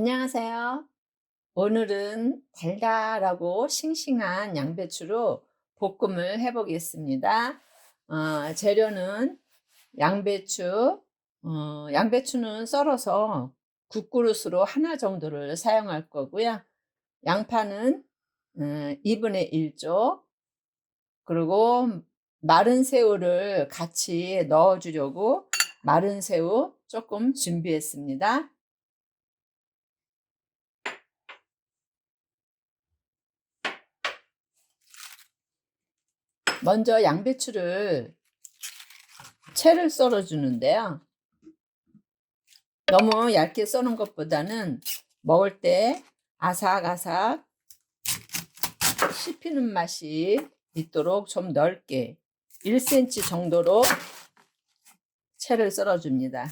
안녕하세요. 오늘은 달달하고 싱싱한 양배추로 볶음을 해보겠습니다. 어, 재료는 양배추, 어, 양배추는 썰어서 국그릇으로 하나 정도를 사용할 거고요. 양파는 어, 2분의 1쪽, 그리고 마른 새우를 같이 넣어주려고 마른 새우 조금 준비했습니다. 먼저 양배추를 채를 썰어 주는데요. 너무 얇게 써는 것보다는 먹을 때 아삭아삭 씹히는 맛이 있도록 좀 넓게 1cm 정도로 채를 썰어 줍니다.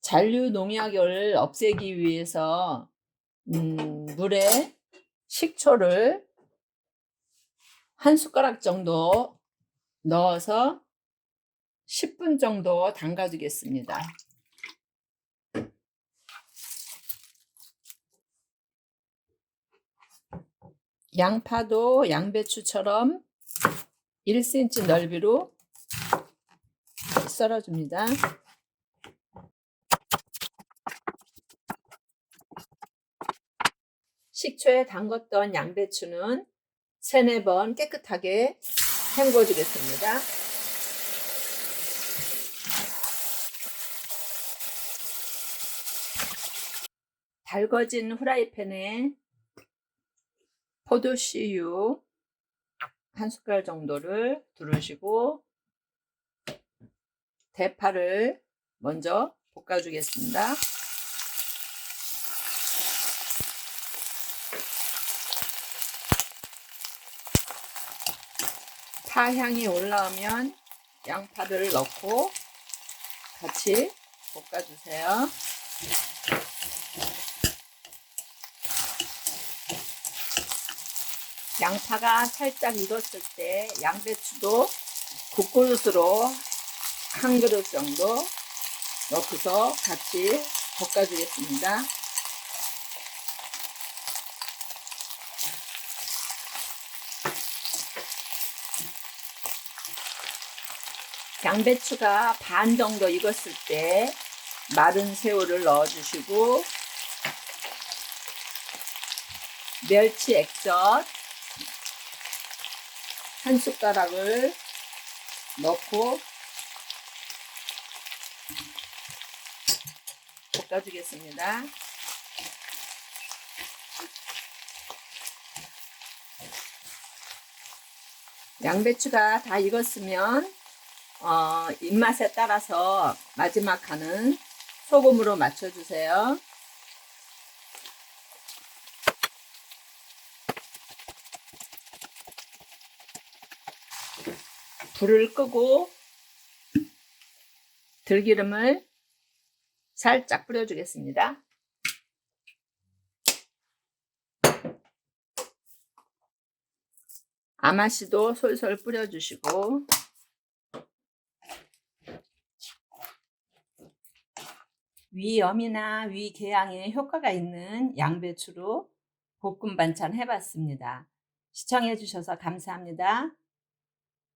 잔류 농약을 없애기 위해서 음, 물에 식초를 한 숟가락 정도 넣어서 10분 정도 담가 두겠습니다. 양파도 양배추처럼 1cm 넓이로 썰어줍니다. 식초에 담궜던 양배추는 세네 번 깨끗하게 헹궈 주겠습니다. 달궈진 후라이팬에 포도씨유 한 숟갈 정도를 두르시고 대파를 먼저 볶아주겠습니다. 파향이 올라오면 양파를 넣고 같이 볶아주세요. 양파가 살짝 익었을 때 양배추도 국그릇으로 한 그릇 정도 넣고서 같이 볶아주겠습니다. 양배추가 반 정도 익었을 때 마른 새우를 넣어주시고 멸치 액젓 한 숟가락을 넣고 볶아주겠습니다. 양배추가 다 익었으면 어, 입맛에 따라서 마지막 간은 소금으로 맞춰주세요. 불을 끄고 들기름을 살짝 뿌려주겠습니다. 아마씨도 솔솔 뿌려주시고 위염이나 위궤양에 효과가 있는 양배추로 볶음 반찬 해봤습니다. 시청해 주셔서 감사합니다.